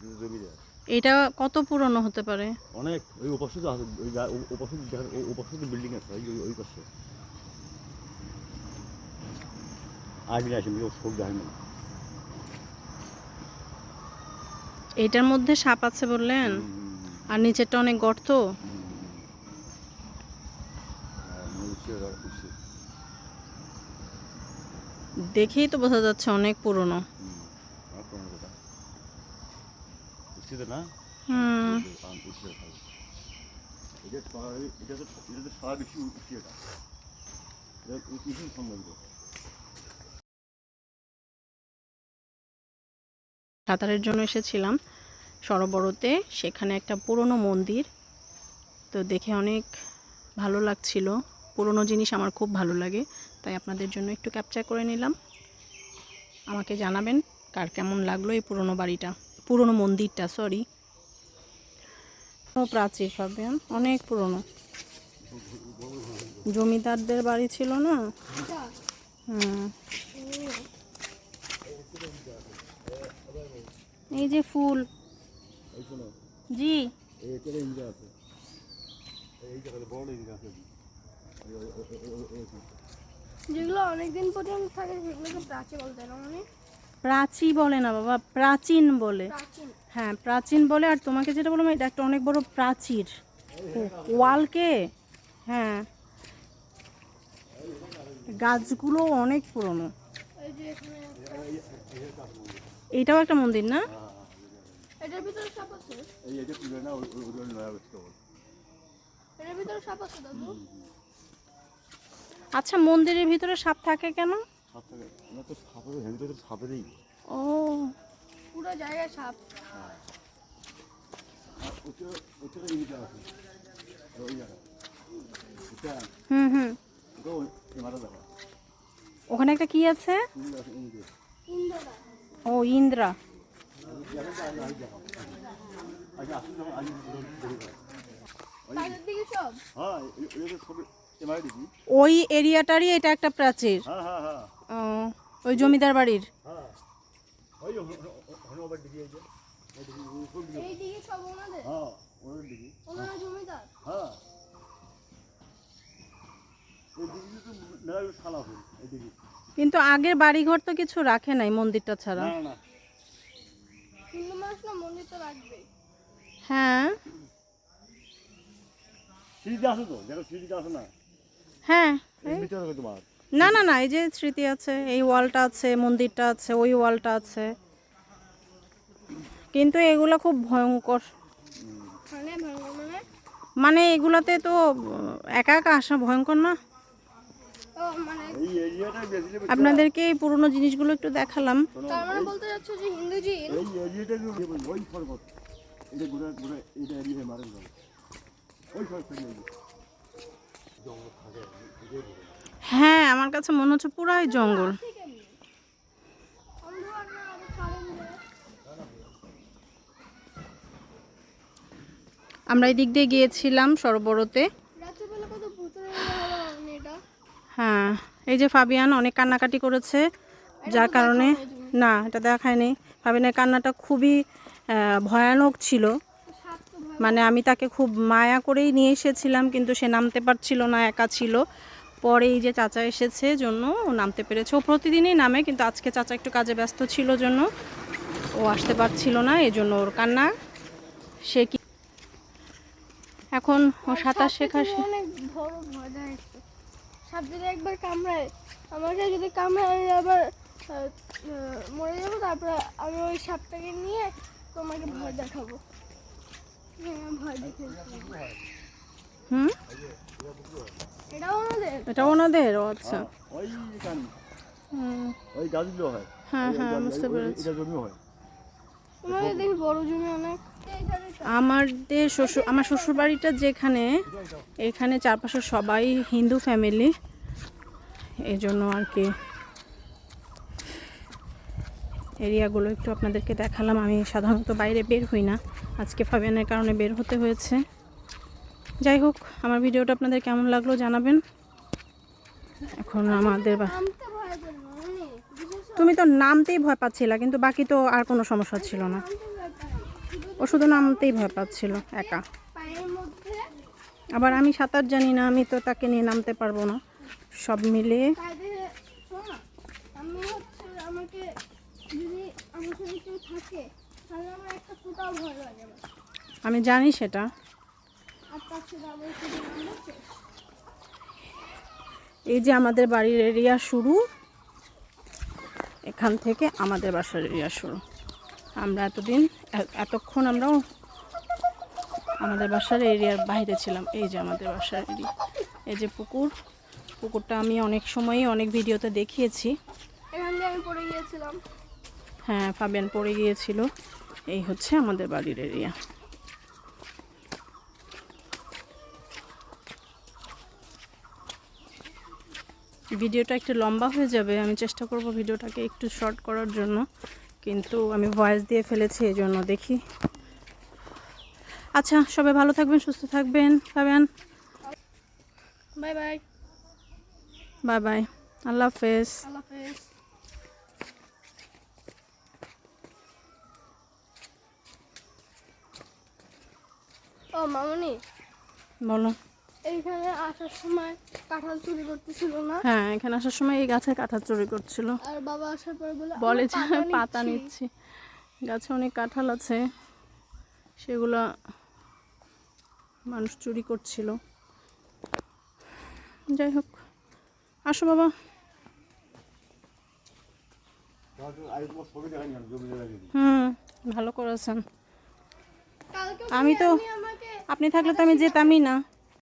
জমিদার। এটা কত পুরনো হতে পারে? অনেক ওই আছে ওই বিল্ডিং আছে ওই ওই- পাশে। আসবি আসবি ও সব দেখেন না। এটার মধ্যে সাপ আছে বললেন? আর নিচেরটা অনেক গর্ত? দেখেই তো বোঝা যাচ্ছে অনেক পুরনো। না সাঁতারের জন্য এসেছিলাম সরোবরতে, সেখানে একটা পুরনো মন্দির। তো দেখে অনেক ভালো লাগছিল। পুরনো জিনিস আমার খুব ভালো লাগে, তাই আপনাদের জন্য একটু ক্যাপচার করে নিলাম। আমাকে জানাবেন কার কেমন লাগল এই পুরনো বাড়িটা। পুরনো মন্দিরটা সরি প্রাচীর পাবেন অনেক পুরনো। জমিদারদের বাড়ি ছিল না? হুম এই যে ফুল। জি। যেগুলো অনেকদিন পর্যন্ত থাকে সেগুলোকে প্রাচীন বলতে না মানে? প্রাচী বলে না বাবা প্রাচীন বলে। হ্যাঁ প্রাচীন বলে আর তোমাকে যেটা বললাম এটা একটা অনেক বড় প্রাচীর। ওয়ালকে? হ্যাঁ। গাছগুলো অনেক পুরনো। এইটাও একটা মন্দির না? এটার ভিতরে সাপ আছে। এই এটা তুলে না ওই ওই- ওই নয়া ব্যস্ত এটার ভিতরে সাপ আছে দাদু। আচ্ছা মন্দিরের ভিতরে সাপ থাকে কেন? সাপ থাকে না তো সাপের হেঁটে তো সাপেরই। ও পুরো সাপ। এটা হুম হুম। ওখানে একটা কি আছে? ও ইন্দ্রা। হ্যাঁ ওই এরিয়াটারই এটা একটা প্রাচীর। হ্যাঁ হ্যাঁ হ্যাঁ। ওই জমিদার বাড়ির? কিন্তু আগের বাড়িঘর তো কিছু রাখে নাই মন্দিরটা ছাড়া। হ্যাঁ। সিঁড়িতে আছে তো? দেখো সিঁড়িতে আছে না? হ্যাঁ। তোমার। না না না এই যে স্মৃতি আছে এই ওয়ালটা আছে মন্দিরটা আছে ওই ওয়ালটা আছে। কিন্তু এগুলো খুব ভয়ঙ্কর। মানে মানে? মানে এগুলাতে তো একা একা আসা ভয়ঙ্কর না? ও মানে? এই এরিয়াটা বেশি আপনাদেরকে এই পুরনো জিনিসগুলো একটু দেখালাম। মানে। জঙ্গল থাকে ঘুরে। হ্যাঁ আমার কাছে মনে হচ্ছে পুরাই জঙ্গল। আমরা এই দিক দিয়ে গিয়েছিলাম সরোবরতে। হ্যাঁ এই যে ফাবিয়ান অনেক কান্নাকাটি করেছে যার কারণে না এটা দেখায়নি। ফাবিয়ানের কান্নাটা খুবই ভয়ানক ছিল। মানে আমি তাকে খুব মায়া করেই নিয়ে এসেছিলাম কিন্তু সে নামতে পারছিল না একা ছিল। পরে এই যে চাচা এসেছে জন্য ও নামতে পেরেছে। ও প্রতিদিনই নামে কিন্তু আজকে চাচা একটু কাজে ব্যস্ত ছিল জন্য। ও আসতে পারছিল না এই জন্য ওর কান্না। সে কি এখন ও সাঁতার শেখা অনেক বড় ভয় সাপ যদি একবার কামড়ায় আমাকে যদি কামড়ায় আমি আবার মরে যাব। তারপরে আমি ওই সাপটাকে নিয়ে তোমাকে ভয় দেখাবো। হ্যাঁ ভয় দেখে হুম? আমাদের। এটা ওনাদের? ও আচ্ছা। ওই ওই গাছগুলো হয়। হ্যাঁ হ্যাঁ বুঝতে পেরেছি। এটা জমি হয়। তোমাদের দেখি বড় জমি অনেক। আমাদের শ্বশুর আমার শ্বশুর বাড়িটা যেখানে এখানে চারপাশে সবাই হিন্দু ফ্যামিলি। এই জন্য আর কি। এরিয়াগুলো একটু আপনাদেরকে দেখালাম। আমি সাধারণত বাইরে বের হই না। আজকে ফাবিয়ানের কারণে বের হতে হয়েছে। যাই হোক, আমার ভিডিওটা আপনাদের কেমন লাগল জানাবেন। এখন আমাদের তুমি তো নামতেই ভয় পাচ্ছিলা, কিন্তু বাকি তো আর কোনো সমস্যা ছিল না। ও শুধু নামতেই ভয় পাচ্ছিল, একা। আবার আমি সাঁতার জানি না, আমি তো তাকে নিয়ে নামতে পারব না। সব মিলিয়ে আমি জানি সেটা। এই যে আমাদের বাড়ির এরিয়া শুরু। এখান থেকে আমাদের বাসার এরিয়া শুরু। আমরা এতদিন এতক্ষণ আমরাও আমাদের বাসার এরিয়ার বাইরে ছিলাম। এই যে আমাদের বাসার এরিয়া এই যে পুকুর। পুকুরটা আমি অনেক সময়ই অনেক ভিডিওতে দেখিয়েছি। হ্যাঁ ফাবিয়ান পড়ে গিয়েছিল। এই হচ্ছে আমাদের বাড়ির এরিয়া। ভিডিওটা একটু লম্বা হয়ে যাবে আমি চেষ্টা করব ভিডিওটাকে একটু শর্ট করার জন্য কিন্তু আমি ভয়েস দিয়ে ফেলেছি এই জন্য দেখি। আচ্ছা সবাই ভালো থাকবেন সুস্থ থাকবেন। Fabian bye bye bye bye আল্লাহ হাফেজ। আল্লাহ হাফেজ। ও মামনি। বলো। এইখানে আসার সময় কাঁঠাল চুরি করতেছিল না। হ্যাঁ এখানে আসার সময় এই গাছের কাঁঠাল চুরি করছিল। আর বাবা আসার পরে বলে বলে যে পাতা নিচ্ছি।" গাছে অনেক কাঁঠাল আছে। সেগুলো মানুষ চুরি করছিল। যাই হোক আসো বাবা। হুম ভালো করেছেন। আমি তো আপনি থাকলে তো আমি যেতামই না।